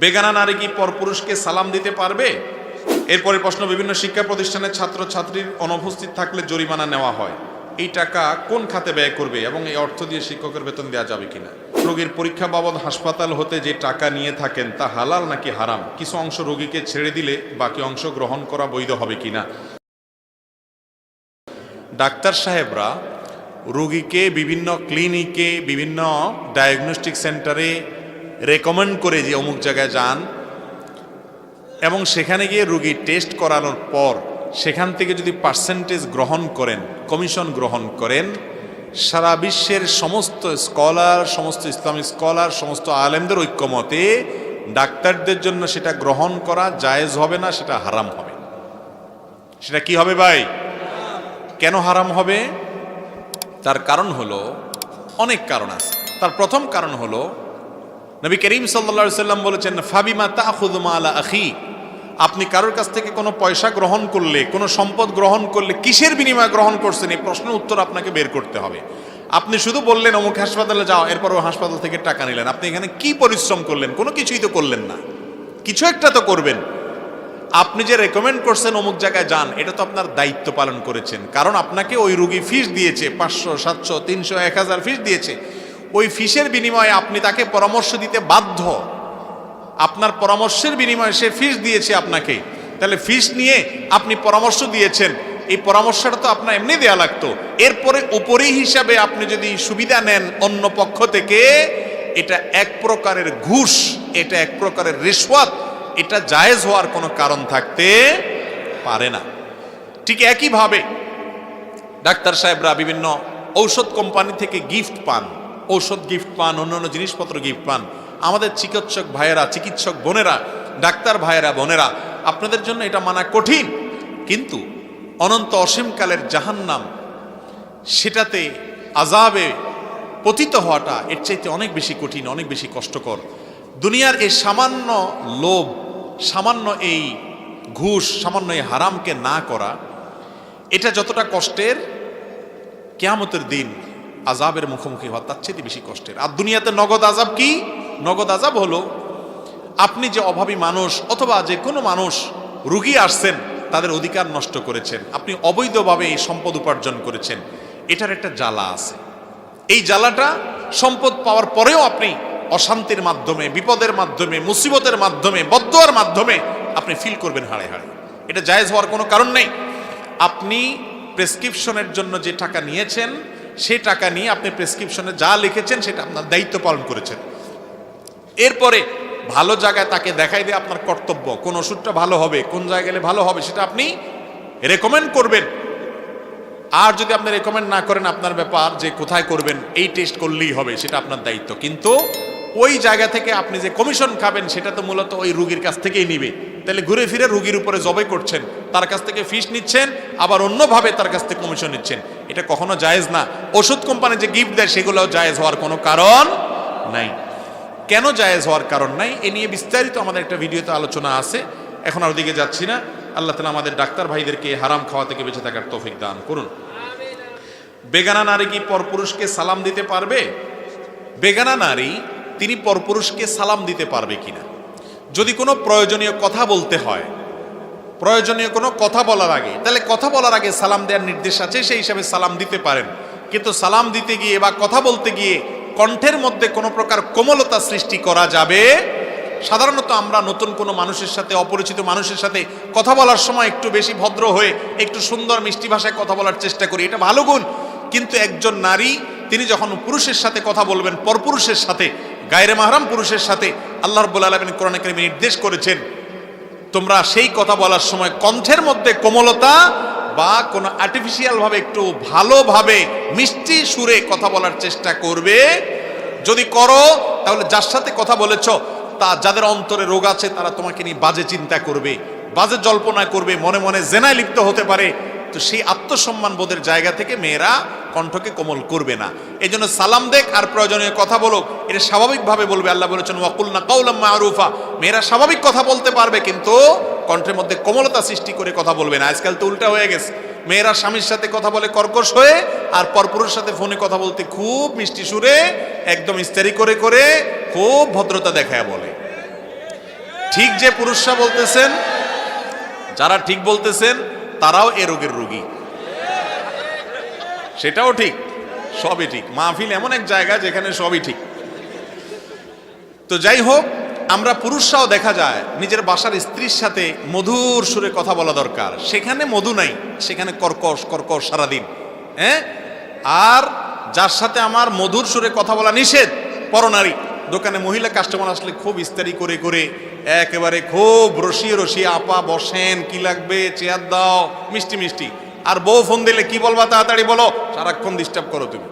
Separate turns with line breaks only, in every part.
বেগানা নারী কি পরপুরুষকে সালাম দিতে পারবে? এরপরে প্রশ্ন, বিভিন্ন শিক্ষা প্রতিষ্ঠানের ছাত্র ছাত্রীর অনুপস্থিত থাকলে জরিমানা নেওয়া হয়। এই টাকা কোন খাতে ব্যয় করবে এবং এই অর্থ দিয়ে শিক্ষকের বেতন দেওয়া যাবে কিনা? রোগীর পরীক্ষা বাবদ হাসপাতাল হতে যে টাকা নিয়ে থাকেন, তা হালাল নাকি হারাম? কিছু অংশ রোগীকে ছেড়ে দিলে বাকি অংশ গ্রহণ করা বৈধ হবে কিনা? ডাক্তার সাহেবরা রোগীকে বিভিন্ন ক্লিনিকে, বিভিন্ন ডায়াগনস্টিক সেন্টারে রেকমেন্ড করে যে অমুক জায়গায় যান এবং সেখানে গিয়ে রুগী টেস্ট করানোর পর সেখান থেকে যদি পার্সেন্টেজ গ্রহণ করেন কমিশন গ্রহণ করেন, সারা বিশ্বের সমস্ত স্কলার সমস্ত ইসলামিক স্কলার সমস্ত আলেমদের ঐক্যমতে ডাক্তারদের জন্য সেটা গ্রহণ করা জায়েজ হবে না, সেটা হারাম হবে। সেটা কি হবে ভাই? কেন হারাম হবে? তার কারণ হলো, অনেক কারণ আছে। তার প্রথম কারণ হলো নবী করিম সাল্লা সাল্লাম বলেছেন, ফাবিমা তাহুদমা আলা আখি? আপনি কারোর কাছ থেকে কোনো পয়সা গ্রহণ করলে, কোনো সম্পদ গ্রহণ করলে কিসের বিনিময়ে গ্রহণ করছেন? এই প্রশ্নের উত্তর আপনাকে বের করতে হবে। আপনি শুধু বললেন, অমুক হাসপাতালে যাও। এরপর ও হাসপাতাল থেকে টাকা নিলেন। আপনি এখানে কি পরিশ্রম করলেন? কোনো কিছুই তো করলেন না। কিছু একটা তো করবেন। আপনি যে রেকমেন্ড করছেন অমুক জায়গায় যান, এটা তো আপনার দায়িত্ব পালন করেছেন। কারণ আপনাকে ওই রুগী ফিস দিয়েছে, পাঁচশো, সাতশো, তিনশো, এক হাজার ফিস দিয়েছে। ওই ফিসের বিনিময়ে আপনি তাকে পরামর্শ দিতে বাধ্য। আপনার পরামর্শের বিনিময়ে সে ফিস দিয়েছে আপনাকে। তাহলে ফিস নিয়ে আপনি পরামর্শ দিয়েছেন। এই পরামর্শটা তো আপনার এমনি দেয়া লাগতো। এরপরে উপরি হিসাবে আপনি যদি সুবিধা নেন অন্য পক্ষ থেকে, এটা এক প্রকারের ঘুষ, এটা এক প্রকারের রিশওয়াত, এটা জায়েজ হওয়ার কোনো কারণ থাকতে পারে না। ঠিক একইভাবে ডাক্তার সাহেবরা বিভিন্ন ঔষধ কোম্পানি থেকে গিফট পান। ঔষধ গিফট পান, অন্যান্য জিনিসপত্র গিফট পান। আমাদের চিকিৎসক ভাইয়েরা, চিকিৎসক বোনেরা, ডাক্তার ভাইয়েরা, বোনেরা, আপনাদের জন্য এটা মানা কঠিন। কিন্তু অনন্ত অসীমকালের জাহান্নাম, সেটাতে আজাবে পতিত হওয়াটা এর চাইতে অনেক বেশি কঠিন, অনেক বেশি কষ্টকর। দুনিয়ার এই সামান্য লোভ, সামান্য এই ঘুষ, সামান্য এই হারামকে না করা, এটা যতটা কষ্টের, কেয়ামতের দিন আজাবের মুখোমুখি হওয়া, তার চেয়ে বেশি কষ্টের। আর দুনিয়াতে নগদ আজাব কি? নগদ আজাব হলো, আপনি যে অভাবী মানুষ অথবা যে কোনো মানুষ রুগী আসছেন, তাদের অধিকার নষ্ট করেছেন, আপনি অবৈধভাবে এই সম্পদ উপার্জন করেছেন, এটার একটা জ্বালা আছে। এই জ্বালাটা সম্পদ পাওয়ার পরেও আপনি অশান্তির মাধ্যমে, বিপদের মাধ্যমে, মুসিবতের মাধ্যমে বদোয়ার মাধ্যমে আপনি ফিল করবেন হাড়ে হাড়ে। এটা জায়েজ হওয়ার কোনো কারণ নেই। আপনি প্রেসক্রিপশনের জন্য যে টাকা নিয়েছেন সেই টাকা নিয়ে আপনি প্রেসক্রিপশনে যা লিখেছেন সেটা আপনার দায়িত্ব পালন করেছেন। এরপরে ভালো জায়গায় তাকে দেখাই দিয়ে আপনার কর্তব্য, কোন ওষুধটা ভালো হবে, কোন জায়গায় গেলে ভালো হবে সেটা আপনি রেকমেন্ড করবেন। আর যদি আপনি রেকমেন্ড না করেন আপনার ব্যাপার যে কোথায় করবেন, এই টেস্ট করলেই হবে, সেটা আপনার দায়িত্ব। কিন্তু ওই জায়গা থেকে আপনি যে কমিশন খাবেন, সেটা তো মূলত ওই রুগীর কাছ থেকেই নিবে। তাহলে ঘুরে ফিরে রুগীর উপরে জবাই করছেন, তার কাছ থেকে ফিস নিচ্ছেন, আবার অন্যভাবে তার কাছ থেকে কমিশন নিচ্ছেন। এটা কখনো জায়েজ না। ওষুধ কোম্পানি যে গিফট দেয় সেগুলোও জায়েজ হওয়ার কোনো কারণ নাই। কেন জায়েজ হওয়ার কারণ নাই? এ নিয়ে বিস্তারিত আমাদের একটা ভিডিওতে আলোচনা আছে। এখন আর ওদিকে যাচ্ছি না। আল্লাহ তালা আমাদের ডাক্তার ভাইদেরকে হারাম খাওয়া থেকে বেঁচে থাকার তৌফিক দান করুন। বেগানা নারী কি পরপুরুষকে সালাম দিতে পারবে? বেগানা নারী, তিনি পরপুরুষকে সালাম দিতে পারবে কিনা? যদি কোনো প্রয়োজনীয় কথা বলতে হয় প্রয়োজনীয় কোনো কথা বলার আগে, তাহলে কথা বলার আগে সালাম দেওয়ার নির্দেশ আছে, সেই হিসাবে সালাম দিতে পারেন। কিন্তু সালাম দিতে গিয়ে বা কথা বলতে গিয়ে কণ্ঠের মধ্যে কোনো প্রকার কোমলতা সৃষ্টি করা যাবে? সাধারণত আমরা নতুন কোনো মানুষের সাথে, অপরিচিত মানুষের সাথে কথা বলার সময় একটু বেশি ভদ্র হয়ে একটু সুন্দর মিষ্টি ভাষায় কথা বলার চেষ্টা করি, এটা ভালো গুণ। কিন্তু একজন নারী, তিনি যখন পুরুষের সাথে কথা বলবেন, পরপুরুষের সাথে, গায়রে মাহরাম পুরুষের সাথে, আল্লাহ রব্বুল আলমিন কোরআন নির্দেশ করেছেন তোমরা সেই কথা বলার সময় কণ্ঠের মধ্যে কোমলতা বা কোনো আর্টিফিশিয়ালভাবে একটু ভালোভাবে মিষ্টি সুরে কথা বলার চেষ্টা করবে। যদি করো, তাহলে যার সাথে কথা বলেছ, তা যাদের অন্তরে রোগ আছে, তারা তোমাকে নিয়ে বাজে চিন্তা করবে, বাজে জল্পনা করবে, মনে মনে জেনায় লিপ্ত হতে পারে। তো সেই আত্মসম্মান বোধের জায়গা থেকে মেয়েরা কণ্ঠকে কোমল করবে না। এই জন্য সালাম দেখ আর প্রয়োজনীয় কথা বলো এটা স্বাভাবিকভাবে বলবে। আল্লাহ বলেছেন ওয়াকুল না কাউলাম মারুফা। মেয়েরা স্বাভাবিক কথা বলতে পারবে, কিন্তু কণ্ঠের মধ্যে কোমলতা সৃষ্টি করে কথা বলবে না। আজকাল তো উল্টা হয়ে গেছে। মেয়েরা স্বামীর সাথে কথা বলে কর্কশ হয়ে আর পরপুরুষ সাথে ফোনে কথা বলতে খুব মিষ্টি সুরে, একদম ইস্তারি করে করে খুব ভদ্রতা দেখায় বলে। ঠিক যে পুরুষরা বলতেছেন, যারা ঠিক বলতেছেন তারাও এ রোগের রোগী। সেটাও ঠিক, সবই ঠিক। মাহফিল এমন এক জায়গা যেখানে সবই ঠিক। তো যাই হোক, আমরা পুরুষরাও দেখা যায়, নিজের বাসার স্ত্রীর সাথে মধুর সুরে কথা বলা দরকার। সেখানে মধু নাই, সেখানে কর্কশ কর্কশ সারাদিন। হ্যাঁ? আর যার সাথে আমার মধুর সুরে কথা বলা নিষেধ, পরনারী। দোকানে মহিলা কাস্টমার আসলে খুব ইস্তারি করে করে একেবারে খুব রসিয়ে রসিয়ে আপা বসেন, কি লাগবে? চেয়ার দাও, মিষ্টি মিষ্টি। আর বউ ফোন দিলে কি বলবা তাড়াতাড়ি বলো? সারাক্ষণ ডিস্টার্ব করো তুমি।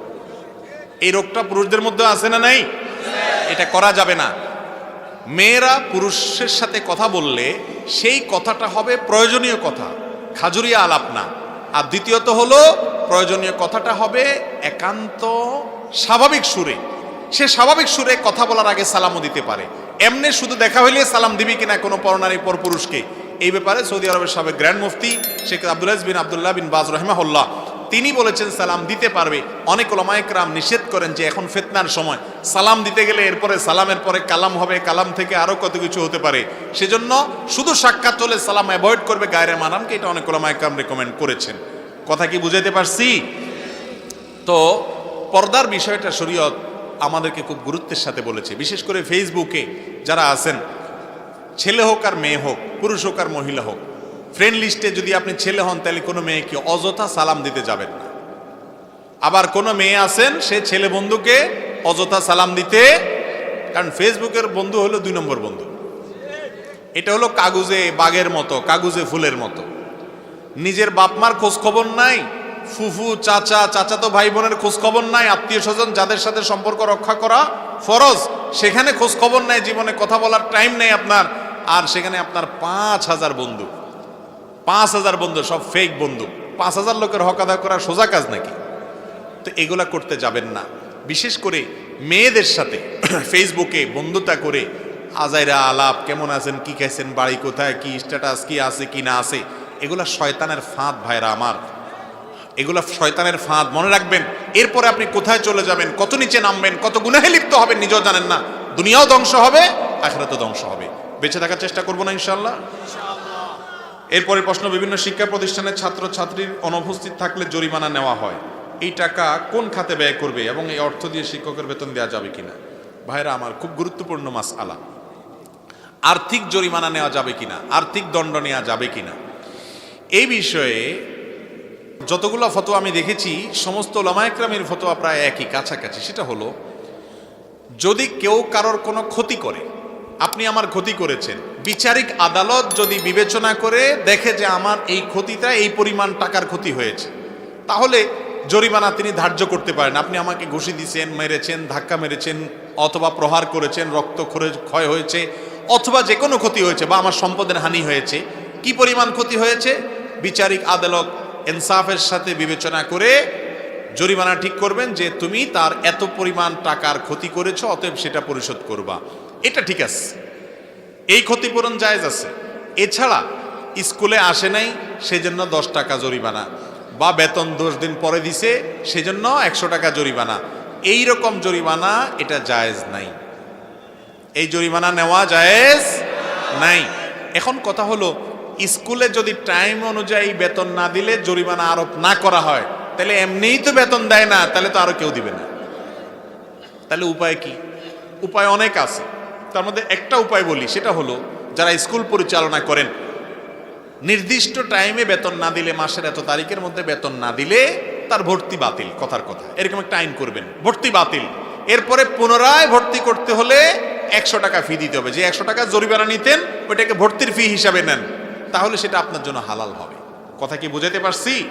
এই রোগটা পুরুষদের মধ্যে আছে না নাই? এটা করা যাবে না। মেয়েরা পুরুষের সাথে কথা বললে সেই কথাটা হবে প্রয়োজনীয় কথা। খাজুরিয়া আলাপ না। আর দ্বিতীয়ত হলো, প্রয়োজনীয় কথাটা হবে একান্ত স্বাভাবিক সুরে। সে স্বাভাবিক সুরে কথা বলার আগে সালামও দিতে পারে। এমনি শুধু দেখা হইলে সালাম দিবি কিনা কোনো পরনারী পর পুরুষকে এই ব্যাপারে সৌদি আরবের সাবেক গ্র্যান্ড মুফতি শেখ আব্দুল বিন আবদুল্লাহ বিন বাজ রহমাহুল্লাহ, তিনি বলেছেন সালাম দিতে পারবে। অনেক ওলামায়করাম নিষেধ করেন যে এখন ফেতনার সময়। সালাম দিতে গেলে এরপরে সালামের পরে কালাম হবে, কালাম থেকে আরও কত কিছু হতে পারে। সেজন্য শুধু সাক্ষাৎ চলে সালাম অ্যাভয়েড করবে গায়ের মানামকে এটা অনেক ওলামায়করাম রেকমেন্ড করেছেন। কথা কি বুঝাইতে পারছি? তো পর্দার বিষয়টা শরীয়ত আমাদেরকে খুব গুরুত্বের সাথে বলেছে। বিশেষ করে ফেসবুকে যারা আছেন, ছেলে হোক আর মেয়ে হোক, পুরুষ হোক আর মহিলা হোক ফ্রেন্ড লিস্টে যদি আপনি ছেলে হন, তাহলে কোনো মেয়েকে অযথা সালাম দিতে যাবেন না। আবার কোনো মেয়ে আছেন, সে ছেলে বন্ধুকে অযথা সালাম দিতে, কারণ ফেসবুকের বন্ধু হলো দুই নম্বর বন্ধু। এটা হলো কাগজে বাঘের মতো, কাগজে ফুলের মতো। নিজের বাপমার খোঁজ খবর নাই ফুফু, চাচা চাচাতো ভাই বোনের খোঁজ খবর নাই আত্মীয় স্বজন যাদের সাথে সম্পর্ক রক্ষা করা ফরজ, সেখানে খোঁজ খবর নাই, জীবনে কথা বলার টাইম নেই আপনার, আর সেখানে আপনার পাঁচ হাজার বন্ধু। পাঁচ হাজার বন্ধু, সব ফেক বন্ধু। পাঁচ হাজার লোকের হক আদায় করা সোজা কাজ নাকি? তো এগুলা করতে যাবেন না। বিশেষ করে মেয়েদের সাথে ফেসবুকে বন্ধুতা করে, আজাইরা আলাপ, কেমন আছেন, কি খাইছেন, বাড়ি কোথায়, কি স্ট্যাটাস কি আছে, কি না আছে, এগুলা শয়তানের ফাঁদ ভাইরা আমার। এগুলা শয়তানের ফাঁদ মনে রাখবেন। এরপরে আপনি কোথায় চলে যাবেন কত নিচে নামবেন কত গুনাহে লিপ্ত হবেন নিজেও জানেন না। দুনিয়াও ধ্বংস হবে আখেরাতও ধ্বংস হবে। বেঁচে থাকার চেষ্টা করব না ইনশাল্লাহ এরপরে প্রশ্ন বিভিন্ন শিক্ষা প্রতিষ্ঠানের ছাত্র ছাত্রীর অনুপস্থিত থাকলে জরিমানা নেওয়া হয়। এই টাকা কোন খাতে ব্যয় করবে এবং এই অর্থ দিয়ে শিক্ষকের বেতন দেওয়া যাবে কিনা? ভাইরা আমার খুব গুরুত্বপূর্ণ মাস আলা আর্থিক জরিমানা নেওয়া যাবে কিনা? আর্থিক দণ্ড নেওয়া যাবে কিনা? এই বিষয়ে যতগুলো ফটো আমি দেখেছি, সমস্ত লামায়করামের ফতোয়া প্রায় একই, কাছাকাছি। সেটা হলো, যদি কেউ কারোর কোনো ক্ষতি করে, আপনি আমার ক্ষতি করেছেন, বিচারিক আদালত যদি বিবেচনা করে দেখে যে আমার এই ক্ষতিটা, এই পরিমাণ টাকার ক্ষতি হয়েছে, তাহলে জরিমানা তিনি ধার্য করতে পারেন। আপনি আমাকে ঘুষি দিয়েছেন মেরেছেন, ধাক্কা মেরেছেন, অথবা প্রহার করেছেন, রক্ত ক্ষয় হয়েছে, অথবা যে কোনো ক্ষতি হয়েছে বা আমার সম্পদের হানি হয়েছে, কি পরিমাণ ক্ষতি হয়েছে? বিচারিক আদালত ইনসাফের সাথে বিবেচনা করে জরিমানা ঠিক করবেন যে তুমি তার এত পরিমাণ টাকার ক্ষতি করেছ, অতএব সেটা পরিশোধ করবা। এটা ঠিক আছে। এই ক্ষতিপূরণ জায়েজ আছে। এছাড়া স্কুলে আসে নাই, সেজন্য দশ টাকা জরিমানা। বা বেতন দশ দিন পরে দিছে, সেজন্য একশো টাকা জরিমানা। এই রকম জরিমানা এটা জায়েজ নাই। এই জরিমানা নেওয়া জায়েজ নাই। এখন কথা হলো স্কুলে যদি টাইম অনুযায়ী বেতন না দিলে জরিমানা আরোপ না করা হয়, তাহলে এমনিই তো বেতন দেয় না, তাহলে তো আরও কেউ দিবে না। তাহলে উপায় কি? উপায় অনেক আছে। তার মধ্যে একটা উপায় বলি, সেটা হলো, যারা স্কুল পরিচালনা করেন, নির্দিষ্ট টাইমে বেতন না দিলে, মাসের এত তারিখের মধ্যে বেতন না দিলে তার ভর্তি বাতিল, কথার কথা। এরকম একটা আইন করবেন, ভর্তি বাতিল। এরপরে পুনরায় ভর্তি করতে হলে একশো টাকা ফি দিতে হবে। যে একশো টাকা জরিমানা নিতেন, ওইটাকে ভর্তির ফি হিসাবে নেন। তাহলে সেটা আপনার জন্য হালাল হবে। কথা কি বুঝাতে পারছি?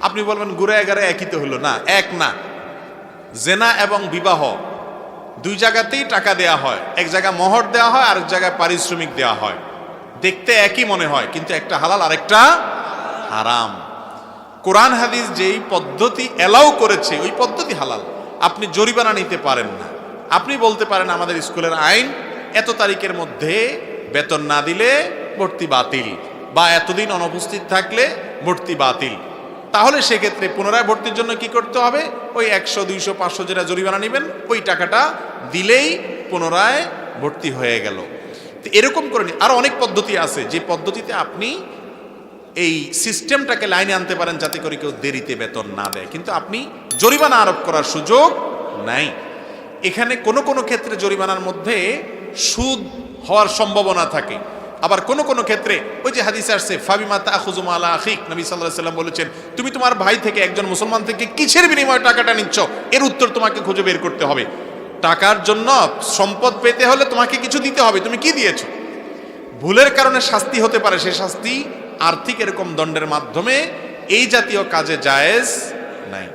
আপনি বলবেন ঘুরে এগারে একই তো হলো। না, এক না। জেনা এবং বিবাহ দুই জায়গাতেই টাকা দেয়া হয়। এক জায়গায় মহর দেওয়া হয় আর এক জায়গায় পারিশ্রমিক দেওয়া হয়। দেখতে একই মনে হয়, কিন্তু একটা হালাল, আরেকটা হারাম। কোরআন হাদিস যেই পদ্ধতি এলাও করেছে, ওই পদ্ধতি হালাল। আপনি জরিমানা নিতে পারেন না। আপনি বলতে পারেন, আমাদের স্কুলের আইন এত তারিখের মধ্যে বেতন না দিলে ভর্তি বাতিল। বা এতদিন অনুপস্থিত থাকলে ভর্তি বাতিল। তাহলে সেক্ষেত্রে পুনরায় ভর্তির জন্য কি করতে হবে? ওই একশো, দুইশো, পাঁচশো যেটা জরিমানা নেবেন, ওই টাকাটা দিলেই পুনরায় ভর্তি হয়ে গেল। তো এরকম করে নি আরও অনেক পদ্ধতি আছে। যে পদ্ধতিতে আপনি এই সিস্টেমটাকে লাইনে আনতে পারেন যাতে করে কেউ দেরিতে বেতন না দেয়। কিন্তু আপনি জরিমানা আরোপ করার সুযোগ নাই। এখানে কোনো কোনো ক্ষেত্রে জরিমানার মধ্যে সুদ হওয়ার সম্ভাবনা থাকে। আবার কোনো কোনো ক্ষেত্রে ওই যে হাদিস আসছে, ফাবিমা তাখুজুম আলা আখিক নবী সাল্লাহ সাল্লাম বলেছেন, তুমি তোমার ভাই থেকে একজন মুসলমান থেকে কিসের বিনিময়ে টাকাটা নিচ্ছ? এর উত্তর তোমাকে খুঁজে বের করতে হবে। টাকার জন্য সম্পদ পেতে হলে তোমাকে কিছু দিতে হবে। তুমি কি দিয়েছ? ভুলের কারণে শাস্তি হতে পারে সে শাস্তি আর্থিক এরকম দণ্ডের মাধ্যমে এই জাতীয় কাজে জায়েজ নাই।